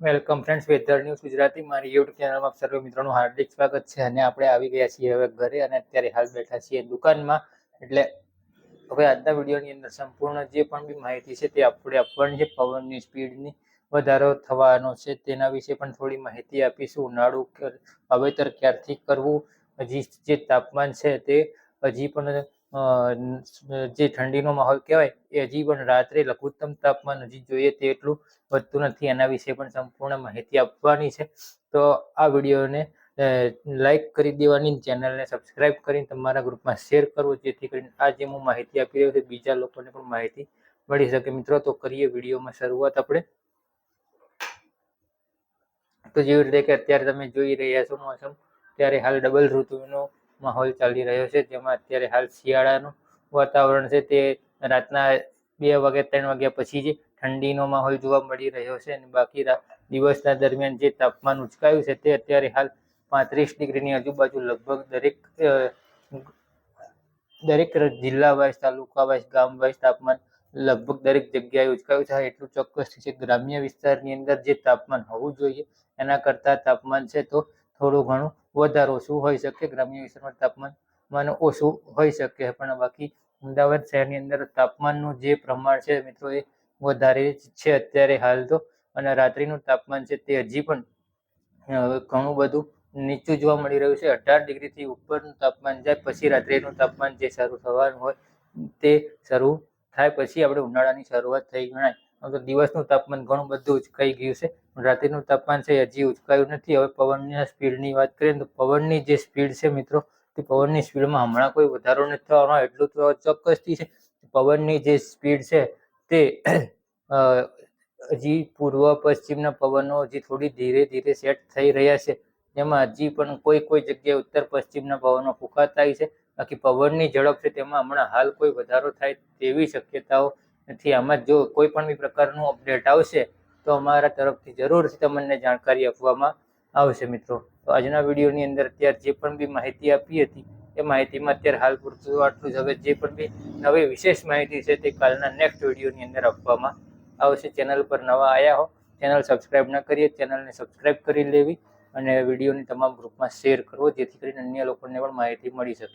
Welcome friends weather news Gujarati, મારી YouTube ચેનલમાં આપ સર્વે મિત્રોનું હાર્દિક સ્વાગત છે અને આપણે આવી ગયા છીએ હવે ઘરે અને અત્યારે હાલ બેઠા છીએ દુકાનમાં. એટલે હવે આજના વિડીયોની અંદર સંપૂર્ણ જે પણ બી માહિતી છે તે આપણે આપવાની છે પવનની સ્પીડની વધારો થવાનો છે તેના વિશે પણ થોડી માહિતી આપીશું. ઉનાળું વાવેતર ક્યારથી કરવું, હજી જે તાપમાન છે તે હજી પણ જે ઠંડીનો માહોલ કહેવાય, એ હજી પણ રાત્રે લઘુત્તમ તાપમાન હજી જોઈએ તેટલું વધતું નથી. એના વિશે પણ સંપૂર્ણ માહિતી આપવાની છે. તો આ વિડીયોને લાઈક કરી દેવાની ચેનલને સબસ્ક્રાઇબ કરીને તમારા ગ્રુપમાં શેર કરવો, જેથી કરીને આ જે હું માહિતી આપી રહ્યો છું, બીજા લોકોને પણ માહિતી મળી શકે. મિત્રો, તો કરીએ વિડીયોમાં શરૂઆત આપણે. તો જેવી રીતે કે અત્યારે તમે જોઈ રહ્યા છો, મોસમ, ત્યારે હાલ ડબલ ઋતુનો માહોલ ચાલી રહ્યો છે. જેમાં અત્યારે હાલ શિયાળાનું વાતાવરણ છે તે રાતના બે વાગ્યા ત્રણ વાગ્યા પછી જે ઠંડીનો માહોલ જોવા મળી રહ્યો છે અને બાકી દિવસના દરમિયાન જે તાપમાન ઉચકાયું છે તે અત્યારે હાલ પાંત્રીસ ડિગ્રીની આજુબાજુ લગભગ દરેક દરેક જિલ્લા વાઇઝ તાલુકા વાઇઝ ગામ વાઇઝ તાપમાન લગભગ દરેક જગ્યાએ ઉચકાયું છે. એટલું ચોક્કસ છે ગ્રામ્ય વિસ્તારની અંદર જે તાપમાન હોવું જોઈએ એના કરતાં તાપમાન છે તો થોડું ઘણું વધારે ઓછું હોઈ શકે? ગ્રામ્ય વિસ્તારમાં તાપમાન ઓછું હોઈ શકે, પણ બાકી અમદાવાદ શહેરની અંદર તાપમાનનું જે પ્રમાણ છે મિત્રો એ વધારે છે અત્યારે હાલ તો. અને રાત્રિનું તાપમાન છે તે હજી પણ ઘણું બધું નીચું જોવા મળી રહ્યું છે. અઢાર ડિગ્રીથી ઉપરનું તાપમાન જાય, પછી રાત્રિનું તાપમાન જે શરૂ થવાનું હોય તે શરૂ થાય, પછી આપણે ઉનાળાની શરૂઆત થઈ ગણાય. તો દિવસનું તાપમાન ઘણું બધું ઉચકાઈ ગયું છે. રાત્રિનું તાપમાન છે હજી ઉચકાયું નથી. હવે પવનની સ્પીડની વાત કરીએ તો પવનની જે સ્પીડ છે મિત્રો, તે પવનની સ્પીડમાં હમણાં કોઈ વધારો નથી થવાનો. એટલું તો ચોક્કસથી છે. પવનની જે સ્પીડ છે તે હજી પૂર્વ પશ્ચિમના પવનો હજી થોડી ધીરે ધીરે સેટ થઈ રહ્યા છે. જેમાં હજી પણ કોઈ કોઈ જગ્યાએ ઉત્તર પશ્ચિમના પવનો ફૂંકાતા છે. બાકી પવનની ઝડપ છે તેમાં હમણાં હાલ કોઈ વધારો થાય તેવી શક્યતાઓ નથી આમાં જો કોઈ પણ બી પ્રકારનું અપડેટ આવશે, તો અમારા તરફથી જરૂરથી તમને જાણકારી આપવામાં આવશે મિત્રો. તો આજના વિડીયોની અંદર અત્યારે જે પણ બી માહિતી આપી હતી, એ માહિતીમાં અત્યારે હાલ પૂરતું આટલું જ. હવે જે પણ બી નવી વિશેષ માહિતી છે તે કાલના નેક્સ્ટ વિડીયોની અંદર આપવામાં આવશે. ચેનલ પર નવા આવ્યા હો, ચેનલ સબસ્ક્રાઈબ ન કરીએ, ચેનલને સબસ્ક્રાઈબ કરી લેવી અને વિડીયોની તમામ ગ્રુપમાં શેર કરવો, જેથી કરીને અન્ય લોકોને પણ માહિતી મળી શકે.